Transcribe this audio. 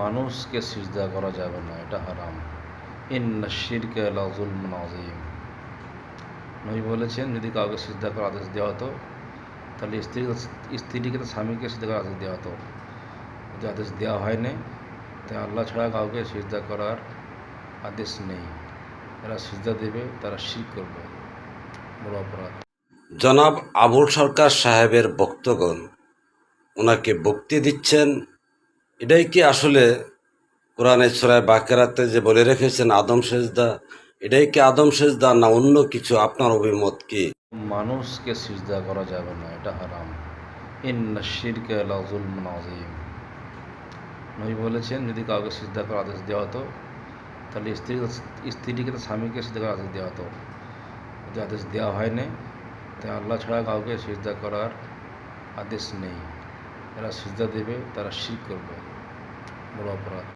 মানুষকে সিজদা করা যাবে না, এটা হারাম। ইন্না লাজুল নাজিম নবী বলেছেন, যদি কাউকে সিজদা করার আদেশ দেওয়া হতো, তাহলে স্ত্রী স্ত্রীকে স্বামীকে সিজদা করার আদেশ দেওয়া হতো। যদি আদেশ দেওয়া হয়নি তাই আল্লাহ ছাড়া কাউকে সিজদা করার আদেশ নেই। যারা সিজদা দেবে, তারা শির করবে। বড় অপরাধ। জনাব আবুল সরকার সাহেবের বক্তগণ ওনাকে বক্তি দিচ্ছেন এটাই কি আসলে কোরআনের সরায় বাকেরাতে যে বলে রেখেছেন আদম সেজদা, এটাই কি আদম সেজদা না অন্য কিছু? আপনার অভিমত কি? মানুষকে সিজদা করা যাবে না, এটা হারাম। নবী বলেছেন, যদি কাউকে সিজদা করার আদেশ দেওয়া হতো, তাহলে স্ত্রী স্ত্রীকে তো স্বামীকে সিজদা করার আদেশ দেওয়া হতো। যদি আদেশ দেওয়া হয়নি তাই আল্লাহ ছাড়া কাউকে সিজদা করার আদেশ নেই। এরা সিজদা দেবে, তারা শির করবে। বড় অপরাধ